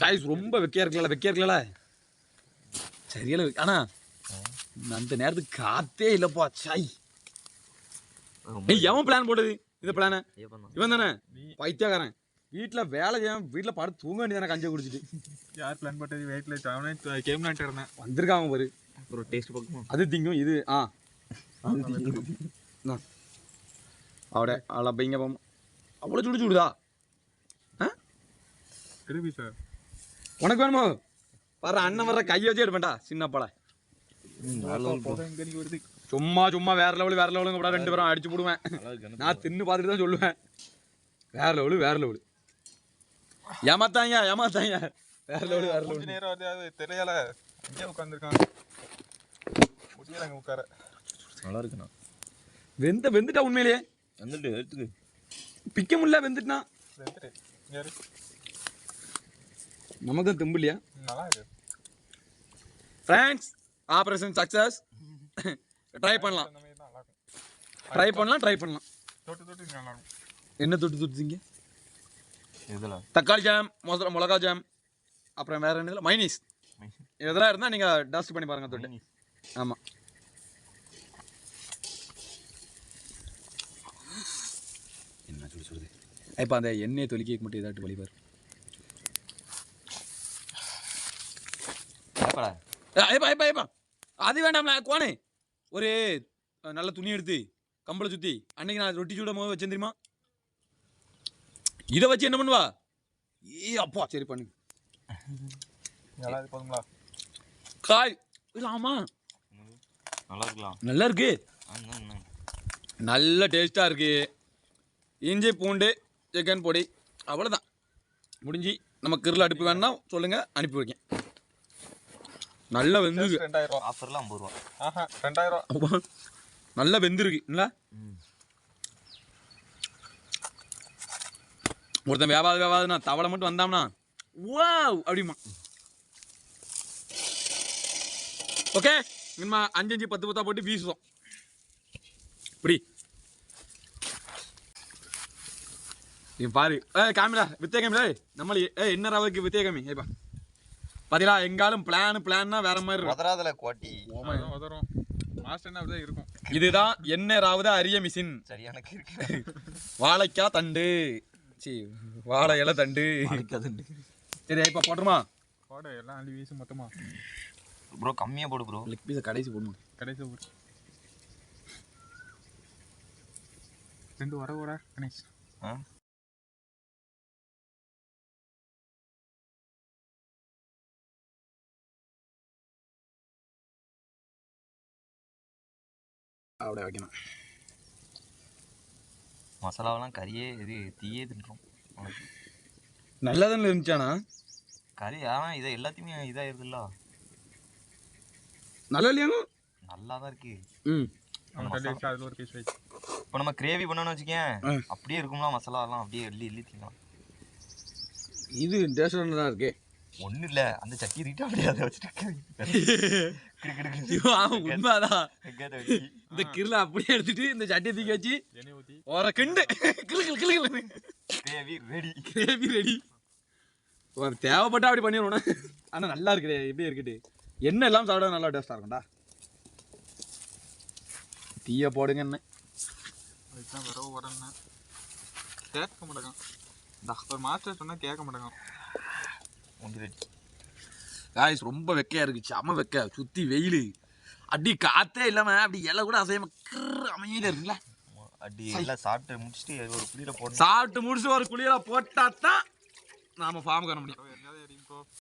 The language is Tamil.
காய்ஸ் ரொம்ப வெக்கையா இருக்கல வெக்கையா இருக்கல சரியான வெக்க- ஆனா அந்த நேரத்துக்கு காத்தே இல்லப்பா சாய் ஏய் எவன் பிளான் போட்டது இந்த பிளான இவன் தானே பைத்தியக்காரன் வீட்டில் வேலை செய்ய வீட்டில் படுத்து தூங்க வேண்டியதானே கஞ்சை குடிச்சிட்டு யார் பிளான் பண்ணது வெயிட்ல அவனே கேம் விளாண்டு இருந்தேன் வந்திருக்காங்க பாரு ஒரு டேஸ்ட் பார்க்கணும் அது திங்கும் இது ஆ അവിടെ ആളെ ബൈങ്ങ പം അവളെ ചൂട് ചൂടുതാ திருப்பி சார் உனக்கு வேணுமோ? வர அண்ணன் வர்ற கையை வச்சு எடுப்பேன்டா சின்ன பழ சும்மா சும்மா வேற லெவலு வேற லெவலுங்க கூட ரெண்டு பேரும் அடிச்சு போடுவேன். நான் தின்னு பார்த்துட்டு தான் சொல்லுவேன். வேற லெவலு வேற லெவலு ஏமாத்தாங்க ஏமாத்தாங்க. வேற லெவலு வேற லெவலு நேரம் தெரியல இங்கே உட்காந்துருக்கான் உட்கார. நல்லா இருக்குண்ணா. வெந்த வெந்துட்டா உண்மையிலேயே? வந்துட்டு எடுத்துக்கு. பிக்க முடியல வெந்துட்டுனா? வந்துட்டு யாரு நமக்கு தெம்பு இல்லையா நல்லா இருக்கு ஃப்ரெண்ட்ஸ் ஆப்ரேஷன் சக்ஸஸ் ட்ரை பண்ணலாம் ட்ரை பண்ணலாம் ட்ரை பண்ணலாம். தொட்டு தொட்டு இது நல்லா இருக்கும். என்ன தொட்டு தொட்டுச்சிங்க இதில் தக்காளி ஜாம் மொசர மிளகா ஜாம் அப்புறம் வேற என்னதுல? மைனீஸ் இதெல்லாம் இருந்தால் நீங்கள் டஸ்ட் பண்ணி பாருங்க தொட்டு. ஆமாம் என்ன சொல்லி சொல்லுது இப்போ அந்த எண்ணெயை தொலிக்க மட்டும் ஏதாட்டு வழிபார் ஏப்படா ஐப்பா ஐப்பா ஐப்பா அது வேண்டாம்ல கோனே ஒரு நல்ல துணி எடுத்து கம்பளை சுற்றி அன்னைக்கு நான் ரொட்டி சுடும் போது வச்சேன் தெரியுமா? இதை வச்சு என்ன பண்ணுவா? ஏ அப்பா சரி பண்ணு. நல்லா இருக்கு போதுங்களா? காய். இல்ல ஆமா. நல்லா இருக்கலாம் நல்லா இருக்கு. நல்ல டேஸ்ட்டாக இருக்கு. இஞ்சி பூண்டு சிக்கன் பொடி அவ்வளோதான் முடிஞ்சு நம்ம கிரில் அடுப்பு வேணா சொல்லுங்க அனுப்பி வைக்கேன். நல்லா வெந்துருக்கு. ரெண்டாயிரம். ரூபா ஆஃபர்ல ஐம்பது ரூபா. ஆஹா ரெண்டாயிரம். ரூபா நல்லா வெந்திருக்கு. இல்ல ஒருத்தன் வேவாது வேவாதுண்ணா தவளை மட்டும் வந்தாம்னா வாவ்! அப்படிமா ஓகே இனிமே அஞ்சு அஞ்சு பத்து பத்தா போட்டு வீசுவோம். இப்படி. நீ பாரு. ஏ காமிடா வித்தே காமிடா நம்மள ஏ என்ன ரவைக்கு வித்தே காமி ஏப்பா பாத்தீங்களா எங்காலும் பிளான் பிளான்னா வேற மாதிரி உதறாதல கோட்டி. அப்படிதான் இருக்கும். இதுதான் என்ன ராவுத அரிய மிஷின் சரியான இருக்கு. வாழைக்காய் தண்டு. சி வாழை இலை தண்டு. அதுண்டு சரி இப்போ போட்டுருமா? போட எல்லாம் அள்ளி வீசு மொத்தமா. ப்ரோ கம்மியா போடு ப்ரோ லெக் பீஸை கடைசி போடணும். கடைசி ஒரு ரெண்டு வர கூட கணேஷ். அப்படியே வைக்கணும். மசாலாவெல்லாம் கறியே இது தீயே தின்றோம். உனக்கு? நல்லதானே இருந்துச்சானா கறி ஆனால் இதை எல்லாத்தையுமே இதாயிருதுல்ல. நல்லா இல்லையாங்க நல்லா தான் இருக்கு. ம். அவன் தள்ளி வச்சு அதில் ஒரு பீஸ் வச்சு. இப்போ நம்ம கிரேவி பண்ணோம்னு வச்சுக்கேன். அப்படியே இருக்கும்ல மசாலாலாம் அப்படியே எள்ளி எள்ளி திங்கலாம் இது டேஸ்டாக தான் இருக்கே. ஒன்றும் இல்லை. அந்த சட்டி ரீட்டா அப்படியே அதை வச்சுட்டு உண்மைதான். இந்த கிரில அப்படியே எடுத்துட்டு இந்த சட்டியை தூக்கி வச்சு ஓர கிண்டு. கிளு கிளு கிளு கிரேவி ரெடி கிரேவி ரெடி தேவைப்பட்டா அப்படி பண்ணிடுவோம் ஆனால் நல்லா இருக்குடே எப்படி இருக்குது எண்ணெய் எல்லாம் சாப்பிட நல்லா டேஸ்டாக இருக்கும்டா. தீய போடுங்க என்ன அதுதான் வரவு கேட்க மாட்டேங்க ஒரு மாஸ்டர் சொன்னால் கேட்க மாட்டேங்க ரெடி காய்ஸ் ரொம்ப வெக்கையா இருக்கு செம வெக்க சுத்தி வெயில். அடி காத்தே இல்லாம அப்படி இலை கூட அசையாம கிர் அமைதியா இருக்குல்ல? அடி எல்லாம் சாப்பிட்டு முடிச்சுட்டு ஒரு புளியில போடணும். சாப்பிட்டு முடிச்சு ஒரு குளியல போட்டா தான் நாம ஃபார்ம் காண முடியும்.